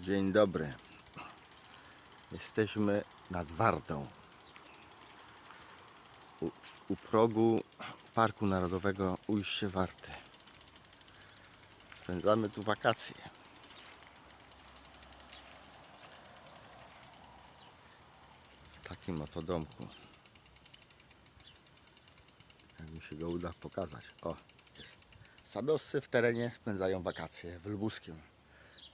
Dzień dobry. Jesteśmy nad Wartą. U, u progu Parku Narodowego Ujście Warty. Spędzamy tu wakacje. W takim oto domku. Jak mi się go uda pokazać. O, jest. Sadowscy w terenie spędzają wakacje w Lubuskiem.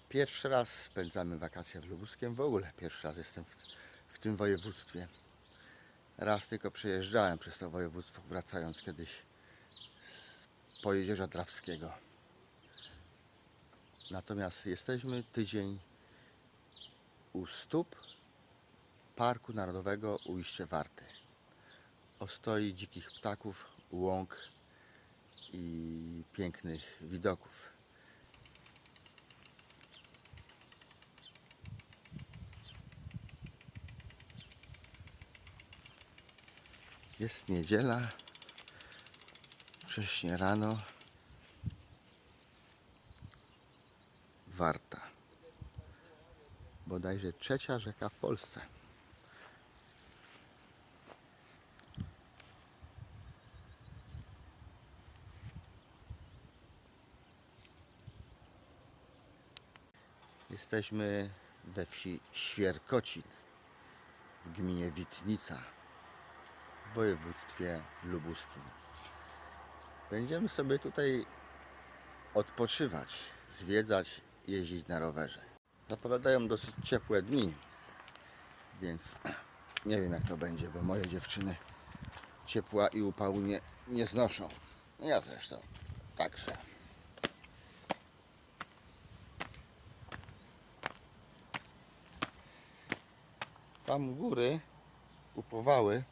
Pierwszy raz spędzamy wakacje w Lubuskiem. W ogóle pierwszy raz jestem w, w tym województwie. Raz tylko przejeżdżałem przez to województwo, wracając kiedyś z po jeziora Drawskiego. Natomiast jesteśmy tydzień u stóp Parku Narodowego Ujście Warty. Ostoi dzikich ptaków, łąk i pięknych widoków. Jest niedziela, wcześnie rano. Warta. Bodajże trzecia rzeka w Polsce. Jesteśmy we wsi Świerkocin w gminie Witnica województwie lubuskim. Będziemy sobie tutaj odpoczywać, zwiedzać, jeździć na rowerze. Zapowiadają dosyć ciepłe dni, więc nie wiem jak to będzie, bo moje dziewczyny ciepła i upału nie, nie znoszą. Ja zresztą także. Tam góry upowały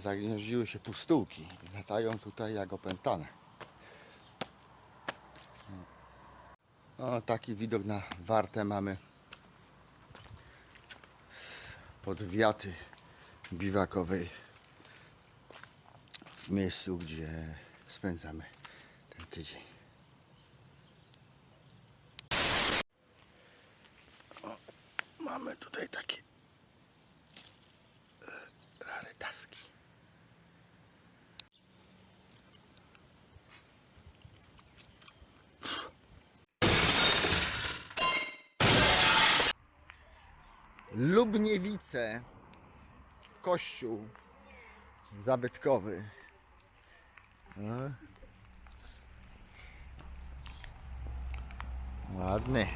zagnieździły się pustułki. Latają tutaj jak opętane. O, taki widok na wartę mamy z podwiaty biwakowej w miejscu, gdzie spędzamy ten tydzień. O, mamy tutaj takie Kościół zabytkowy. No. Ładny.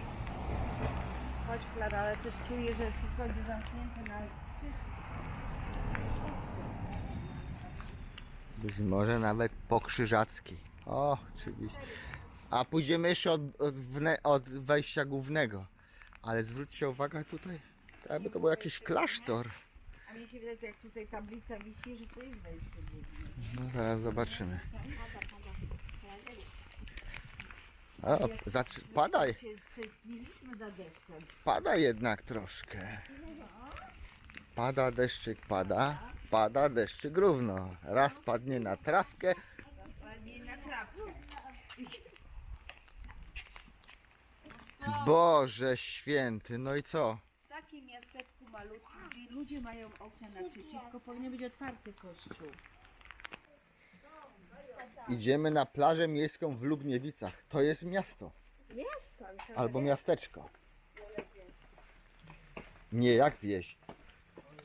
Chodź Klara, ale coś czuję, że wszystko będzie zamknięte na... Być może nawet pokrzyżacki. O, oczywiście. A pójdziemy jeszcze od, od, od wejścia głównego. Ale zwróćcie uwagę tutaj, jakby to był jakiś klasztor. A mnie się wydaje, jak tutaj tablica wisi, że to jest wejście główne. No zaraz zobaczymy. O, zacz- pada, Się stęskniliśmy za deszczem. pada jednak troszkę. Pada deszczyk, pada. Pada deszczyk równo. Raz padnie na trawkę, Ładnie na trawkę. Boże święty, no i co? W takim miasteczku malutkim, ludzie mają okna naprzeciwko, powinien być otwarty kościół. Idziemy na plażę miejską w Lubniewicach. To jest miasto. Miasto, Albo miasteczko. Nie, jak wieś?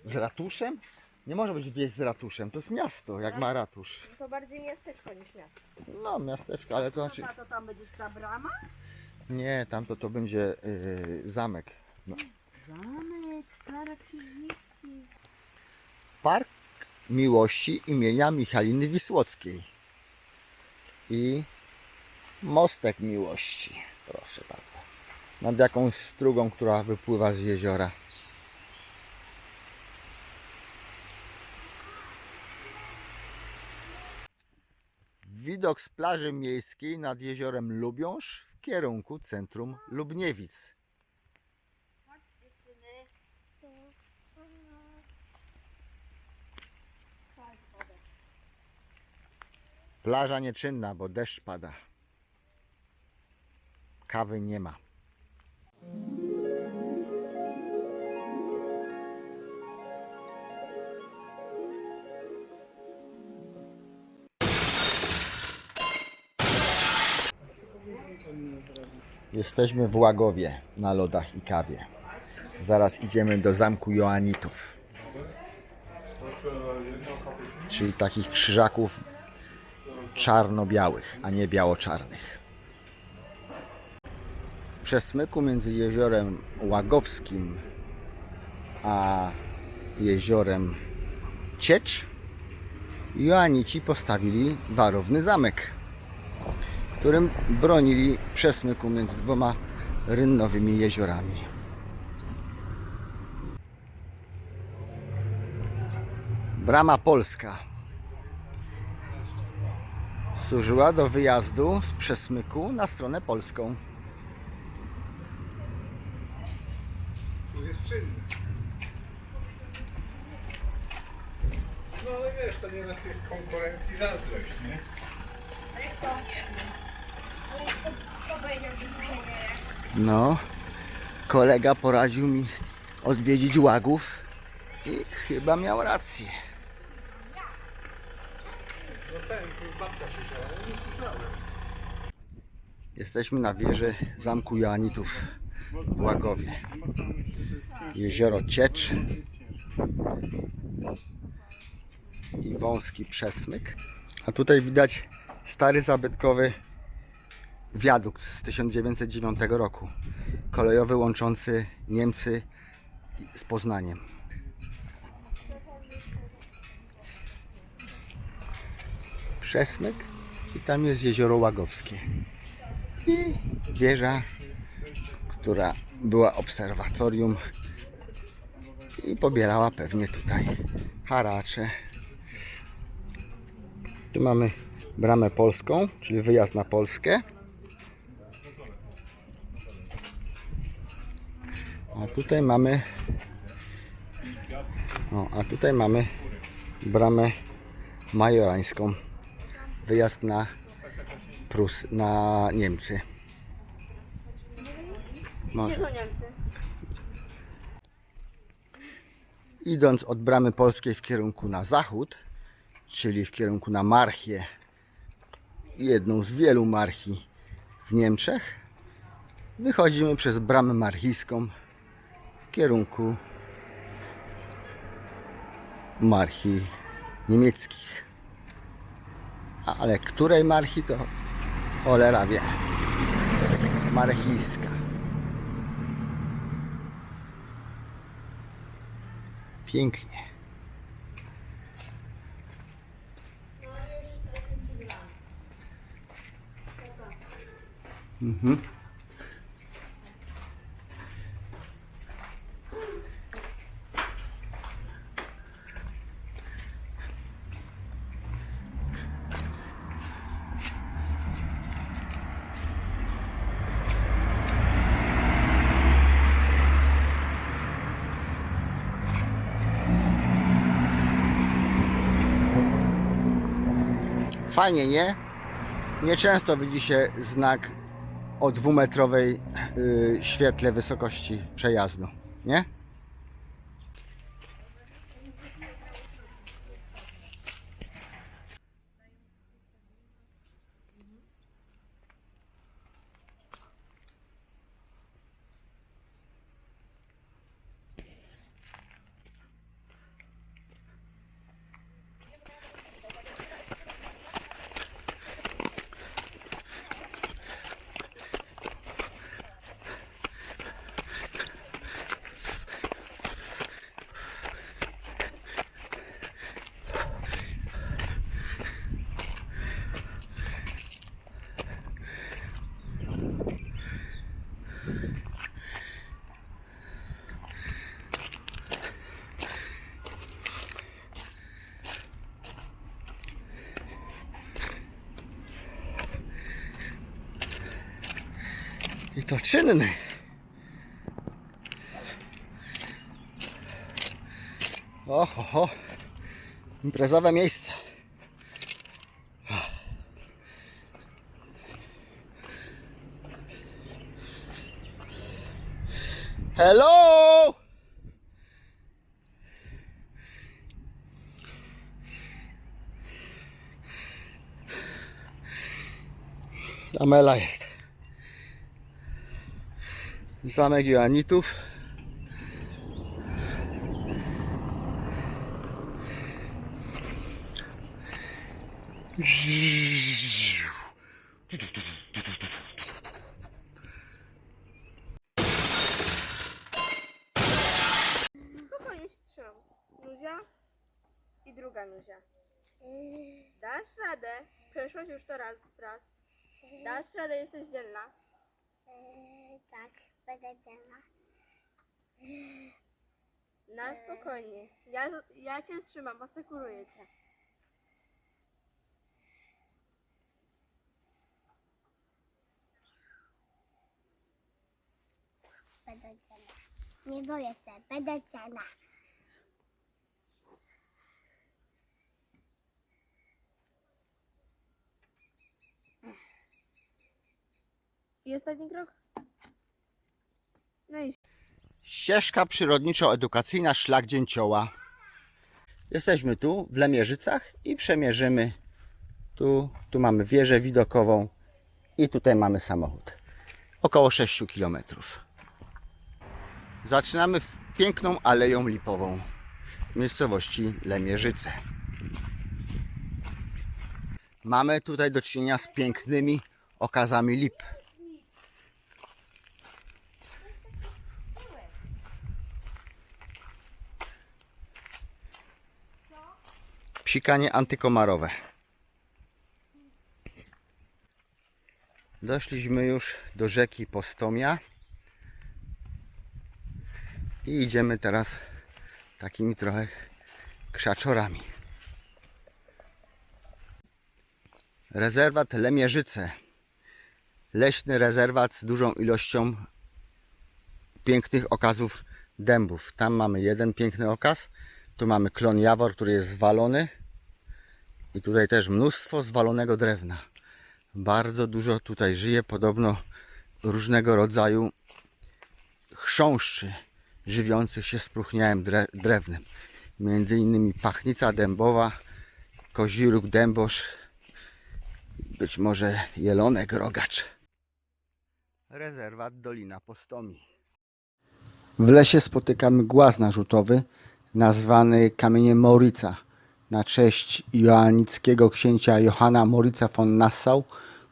Z ratuszem? Nie może być wieś z ratuszem, to jest miasto, jak ma ratusz. To bardziej miasteczko niż miasto. No, miasteczko, ale to znaczy... A to tam będzie ta brama? Nie, tamto to będzie yy, zamek. No. Zamek, Klara Księżnicki. Park Miłości imienia Michaliny Wisłockiej. I Mostek Miłości. Proszę bardzo. Nad jakąś strugą, która wypływa z jeziora. Widok z plaży miejskiej nad jeziorem Lubiąż w kierunku centrum Lubniewic. Plaża nieczynna, bo deszcz pada. Kawy nie ma. Jesteśmy w Łagowie na lodach i kawie. Zaraz idziemy do zamku Joanitów. Czyli takich krzyżaków czarno-białych, a nie biało-czarnych. W przesmyku między jeziorem Łagowskim a jeziorem Ciecz Joanici postawili warowny zamek którym bronili przesmyku między dwoma rynnowymi jeziorami. Brama Polska służyła do wyjazdu z przesmyku na stronę polską. Tu jest czynny. No ale wiesz, to nieraz jest konkurencji zazdrość, nie? No, kolega poradził mi odwiedzić Łagów i chyba miał rację. No ten, Jesteśmy na wieży Zamku Joanitów w Łagowie. Jezioro Ciecz i wąski przesmyk. A tutaj widać stary zabytkowy wiadukt z 1909 roku. Kolejowy łączący Niemcy z Poznaniem. Przesmyk i tam jest jezioro Łagowskie i wieża, która była obserwatorium i pobierała pewnie tutaj haracze. Tu mamy bramę polską, czyli wyjazd na Polskę. A tutaj mamy o, a tutaj mamy bramę majorańską. Wyjazd na Prus, na Niemcy. Gdzie Może. są Niemcy? Idąc od bramy polskiej w kierunku na zachód, czyli w kierunku na Marchię, jedną z wielu marchi w Niemczech, wychodzimy przez bramę marchijską w kierunku marchi niemieckich. Ale której marchi to cholera wie. Marchijska. Pięknie. Mhm. Fajnie, nie? Nieczęsto widzi się znak o dwumetrowej y, świetle wysokości przejazdu, nie? I to czynny. Oho, ho. imprezowe miejsce. Hello! Amela jest. Zamek Joannitów. Spokojnie się trzymam. Nuzia i druga Nuzia. Dasz radę. Przeszłaś już to raz, raz. Dasz radę, jesteś dzielna. Tak, dzielna. Na spokojnie. Ja, ja cię trzymam, asekuruję cię. Dzielna. Nie boję się, dzielna. I ostatni krok? No Ścieżka przyrodniczo-edukacyjna Szlak Dzięcioła. Jesteśmy tu w Lemierzycach i przemierzymy. Tu, tu mamy wieżę widokową i tutaj mamy samochód. Około 6 km. Zaczynamy piękną aleją lipową w miejscowości Lemierzyce. Mamy tutaj do czynienia z pięknymi okazami lip. Psikanie antykomarowe. Doszliśmy już do rzeki Postomia i idziemy teraz takimi trochę krzaczorami. Rezerwat Lemierzyce. Leśny rezerwat z dużą ilością pięknych okazów dębów. Tam mamy jeden piękny okaz, tu mamy klon Jawor, który jest zwalony. I tutaj też mnóstwo zwalonego drewna. Bardzo dużo tutaj żyje, podobno różnego rodzaju chrząszczy żywiących się spróchniałym dre- drewnem. Między innymi pachnica dębowa, koziruk dębosz, być może jelonek rogacz. Rezerwat Dolina Postomi. W lesie spotykamy głaz narzutowy nazwany kamieniem Maurica na cześć joannickiego księcia Johanna Maurica von Nassau,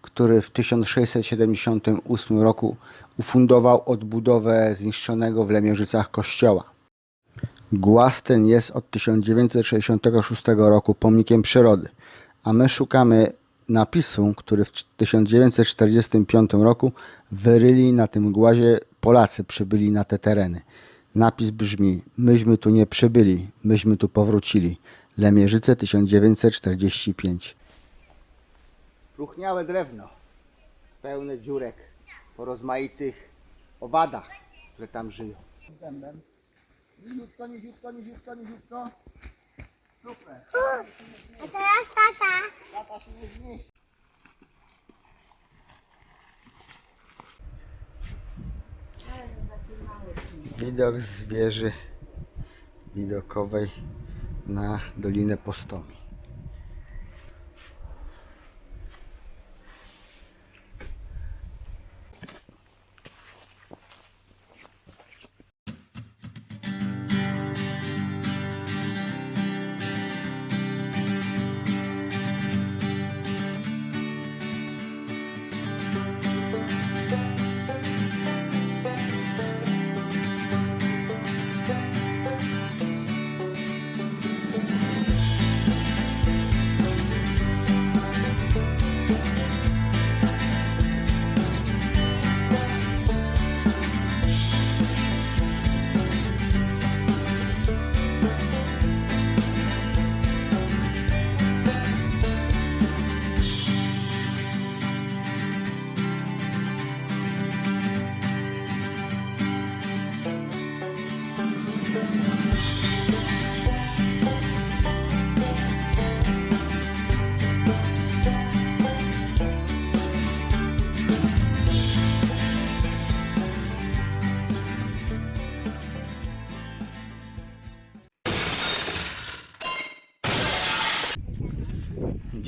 który w 1678 roku ufundował odbudowę zniszczonego w Lemierzycach kościoła. Głaz ten jest od 1966 roku pomnikiem przyrody, a my szukamy napisu, który w 1945 roku wyryli na tym głazie Polacy przybyli na te tereny. Napis brzmi: Myśmy tu nie przybyli, myśmy tu powrócili. Lemierzyce 1945. Ruchniałe drewno, pełne dziurek po rozmaitych owadach, które tam żyją. Niziutko, niziutko, niziutko, niziutko. Super. A teraz tata. Tata się nie zmieści. Widok z wieży widokowej na Dolinę Postomi.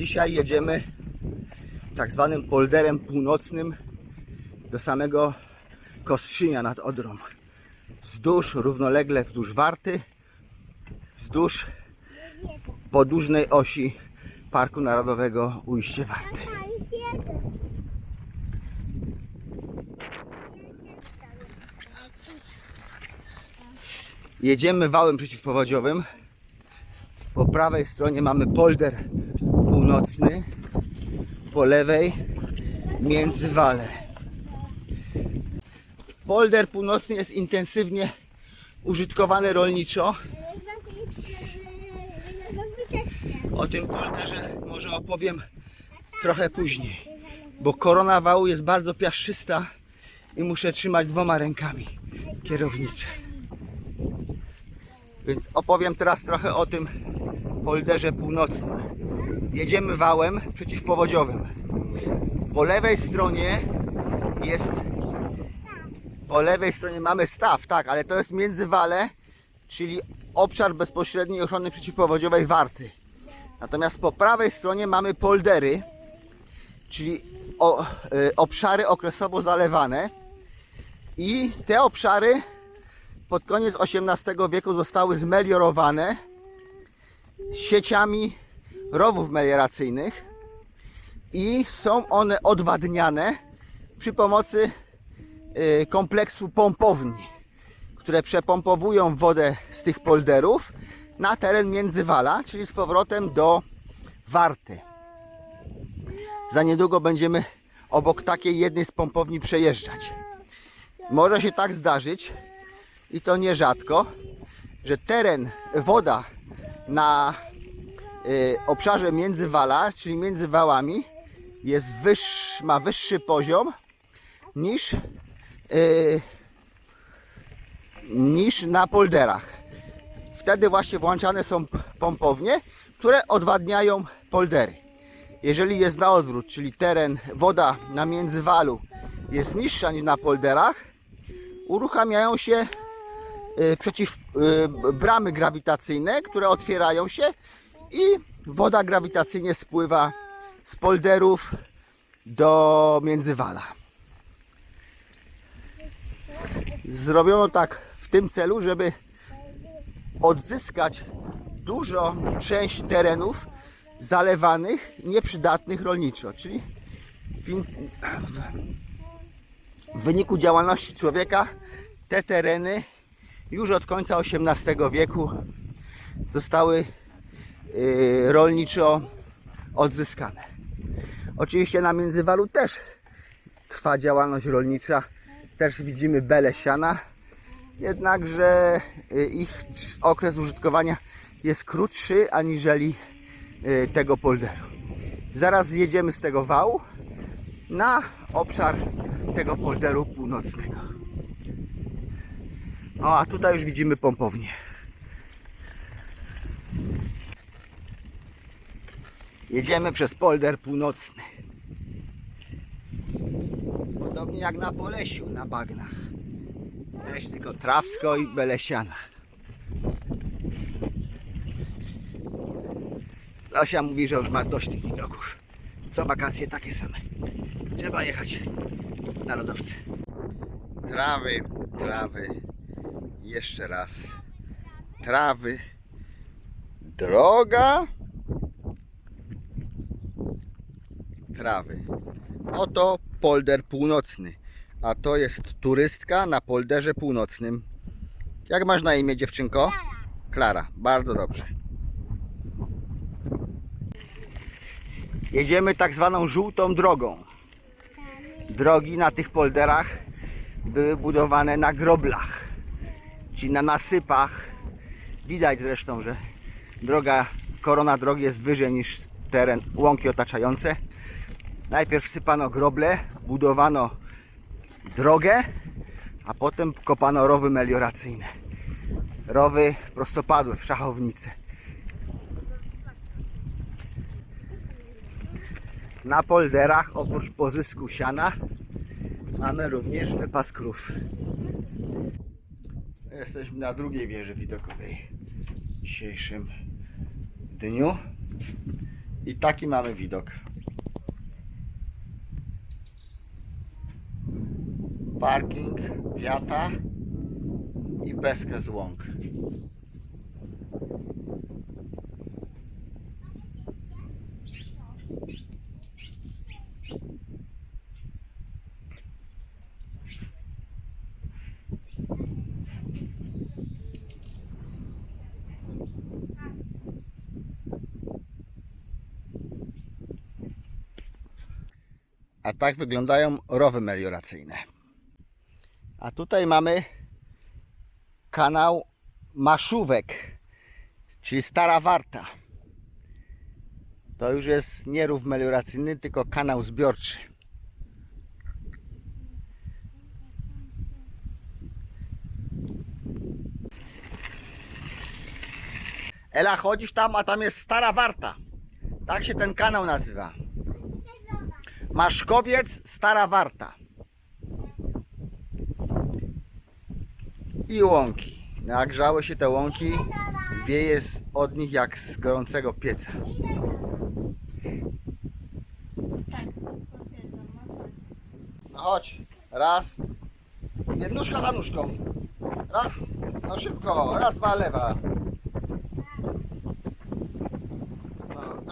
Dzisiaj jedziemy tak zwanym polderem północnym do samego Kostrzynia nad Odrą. Wzdłuż, równolegle wzdłuż Warty, wzdłuż podłużnej osi Parku Narodowego Ujście Warty. Jedziemy wałem przeciwpowodziowym. Po prawej stronie mamy polder północny, po lewej międzywale. Polder północny jest intensywnie użytkowany rolniczo. O tym polderze może opowiem trochę później, bo korona wału jest bardzo piaszczysta i muszę trzymać dwoma rękami kierownicę. Więc opowiem teraz trochę o tym polderze północnym. Jedziemy wałem przeciwpowodziowym. Po lewej stronie jest. Po lewej stronie mamy staw, tak, ale to jest międzywale, czyli obszar bezpośredniej ochrony przeciwpowodziowej warty. Natomiast po prawej stronie mamy poldery, czyli o, y, obszary okresowo zalewane. I te obszary pod koniec XVIII wieku zostały zmeliorowane sieciami rowów melioracyjnych i są one odwadniane przy pomocy y, kompleksu pompowni, które przepompowują wodę z tych polderów na teren Międzywala, czyli z powrotem do Warty. Za niedługo będziemy obok takiej jednej z pompowni przejeżdżać. Może się tak zdarzyć, i to nierzadko, że teren, woda na y, obszarze międzywala, czyli między wałami, jest wyższy, ma wyższy poziom niż, y, niż na polderach. Wtedy właśnie włączane są pompownie, które odwadniają poldery. Jeżeli jest na odwrót, czyli teren, woda na międzywalu jest niższa niż na polderach, uruchamiają się przeciw y, bramy grawitacyjne, które otwierają się i woda grawitacyjnie spływa z polderów do międzywala. Zrobiono tak w tym celu, żeby odzyskać dużo część terenów zalewanych, nieprzydatnych rolniczo, czyli w, w wyniku działalności człowieka te tereny już od końca XVIII wieku zostały yy, rolniczo odzyskane. Oczywiście na Międzywalu też trwa działalność rolnicza, też widzimy bele siana, jednakże yy, ich okres użytkowania jest krótszy aniżeli yy, tego polderu. Zaraz zjedziemy z tego wału na obszar tego polderu północnego. O, a tutaj już widzimy pompownię. Jedziemy przez polder północny. Podobnie jak na Polesiu, na bagnach. Też tylko trawsko i belesiana. Zosia mówi, że już ma dość tych widoków. Co wakacje takie same. Trzeba jechać na lodowce. Trawy, trawy, jeszcze raz. Trawy, droga, trawy. Oto polder północny, a to jest turystka na polderze północnym. Jak masz na imię dziewczynko? Klara, bardzo dobrze. Jedziemy tak zwaną żółtą drogą. Drogi na tych polderach były budowane na groblach, na nasypach. Widać zresztą, że droga, korona drogi jest wyżej niż teren, łąki otaczające. Najpierw sypano groble, budowano drogę, a potem kopano rowy melioracyjne. Rowy prostopadłe w szachownice. Na polderach oprócz pozysku siana mamy również wypas krów. Jesteśmy na drugiej wieży widokowej w dzisiejszym dniu I taki mamy widok. Parking, wiata i bezkres łąk. A tak wyglądają rowy melioracyjne. A tutaj mamy kanał Maszówek, czyli Stara Warta. To już jest nie rów melioracyjny, tylko kanał zbiorczy. Ela, chodzisz tam, a tam jest Stara Warta. Tak się ten kanał nazywa. Maszkowiec, Stara Warta. I łąki. Nagrzały się te łąki, wieje od nich jak z gorącego pieca. No chodź, raz. Nóżka za nóżką. Raz, no szybko, raz, dwa, lewa.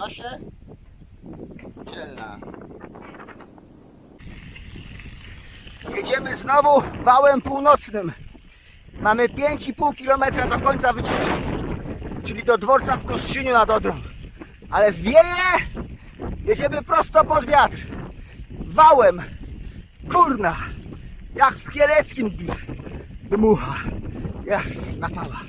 Się? Dzielna. Jedziemy znowu wałem północnym. Mamy 5,5 km do końca wycieczki, czyli do dworca w Kostrzyniu nad Odrą. Ale wieje, jedziemy prosto pod wiatr. Wałem, kurna, jak w Kieleckim dmucha, jak napała.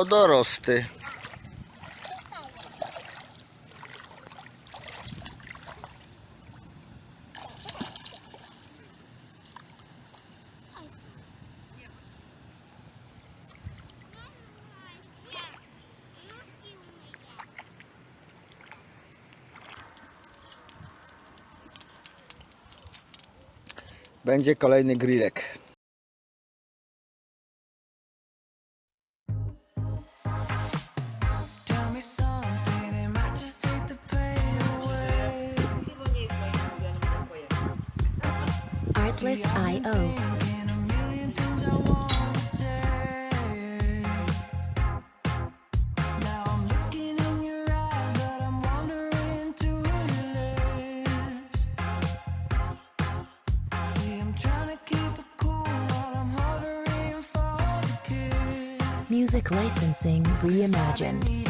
Wodorosty. Będzie kolejny grillek. Reimagined.